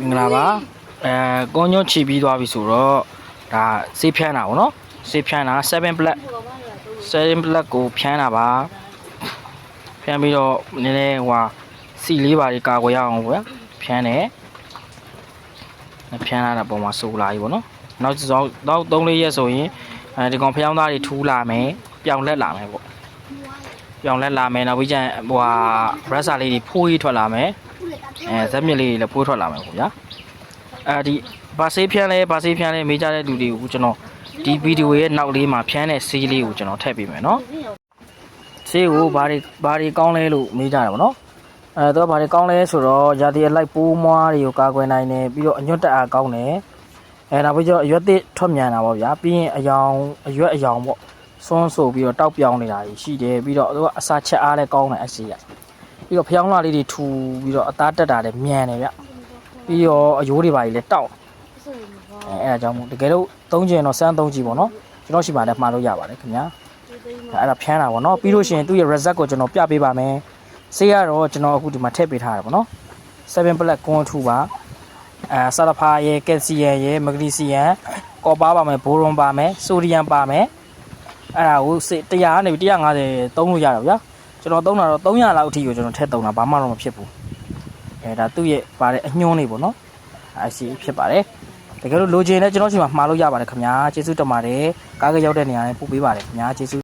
မင်္ဂလာပါအဲကွန်ညွန့်ချီပြီးသွားပြီဆိုတော့ဒါဆေးဖြန်းတာဗောနော်ဆေးဖြန်းတာ7 black 7 black ကိုဖြန်းတာပါဖြန်းပြီးတော့နည်းနည်းဟိုဟာစီလေးပါလေးကာကွယ်ရအောင်ဗျာဖြန်းတယ်ဖြန်းလာတာပုံမှာစိုးလာပြီဗောနော်နောက်တော့တော့3လေးရက်ဆိုရင်အဲဒီကောင်ဖျောင်းသားတွေထူးလာမယ်ပြောင်လက်လာမယ်ဗောပြောင်လက်လာမယ်နောက်ပြီးကျရင်ဟိုဟာ brasser လေးတွေဖိုးကြီးထွက်လာမယ် အဲဇက်မြစ်လေးတွေလည်းပိုးထွက်လာမယ်ပေါ့ဗျာအဲဒီဘာဆေးဖြန်းလဲဘာဆေးဖြန်းလဲမေးကြတဲ့လူတွေကိုကျွန်တော်ဒီဗီဒီယိုရဲ့နောက်လေးမှာဖြန်းတဲ့ဆေးလေးကိုကျွန်တော်ထည့်ပေးမယ်နော်ဆေးကိုဘာတွေဘာတွေကောင်းလဲလို့မေးကြတယ်ပေါ့နော်အဲတော့ဘာတွေကောင်းလဲဆိုတော့ရာသီအလိုက်ပိုးမွားတွေကိုကာကွယ်နိုင်တယ်ပြီးတော့အညွတ်တက်အားကောင်းတယ်အဲနောက်ပြီးတော့အရွက်သစ်ထွက်မြန်တာပေါ့ဗျာပြီးရင်အယောင်အရွက်အယောင်ပေါ့စွန်းဆိုပြီးတော့တောက်ပြောင်းနေတာကြီးရှိတယ်ပြီးတော့သူကအစာချက်အားလည်းကောင်းတယ်အစီရ ပြီးတော့ဖျောင်းလာလေးတွေထူပြီးတော့အသားတက်တာလည်းမြန်တယ်ဗျပြီးတော့အယိုးတွေပါကြီးလည်းတောက်အဲအဲ့ဒါကြောင့်မို့တကယ်လို့သုံးချင်တော့စမ်းသုံးကြည့်ပေါ့နော်ကျွန်တော်ရှိမှလည်းမှားလို့ရပါတယ်ခင်ဗျာအဲ့ဒါဖျန်းတာပေါ့နော်ပြီးလို့ရှိရင်သူ့ရဲ့ result ကိုကျွန်တော်ပြပေးပါမယ်ဆေးကတော့ကျွန်တော်အခုဒီမှာထည့်ပေးထားတယ်ပေါ့နော်7 black ကွန်ထူပါအဲဆာလဖာရဲ့ကယ်ဆီယမ်ရဲ့မဂနီဆီယမ်ကော်ပါပါမယ်ဘိုရွန်ပါမယ်ဆိုဒီယမ်ပါမယ်အဲ့ဒါကိုစေ100ကနေ150သုံးလို့ရတော့ဗျာ ကျွန်တော်သုံးတာတော့300လောက်အထိကိုကျွန်တော်ထည့်သုံးတာဘာမှတော့မဖြစ်ဘူးအဲဒါသူ့ရဲ့ပါတဲ့အညွှန်းလေးပေါ့နော်အဲစီဖြစ်ပါတယ်တကယ်လို့လိုချင်လဲကျွန်တော်ချိန်မှာမှားလို့ရပါတယ်ခင်ဗျာကျေးဇူးတင်ပါတယ်ကားကရောက်တဲ့နေရာနဲ့ပို့ပေးပါတယ်ခင်ဗျာကျေးဇူး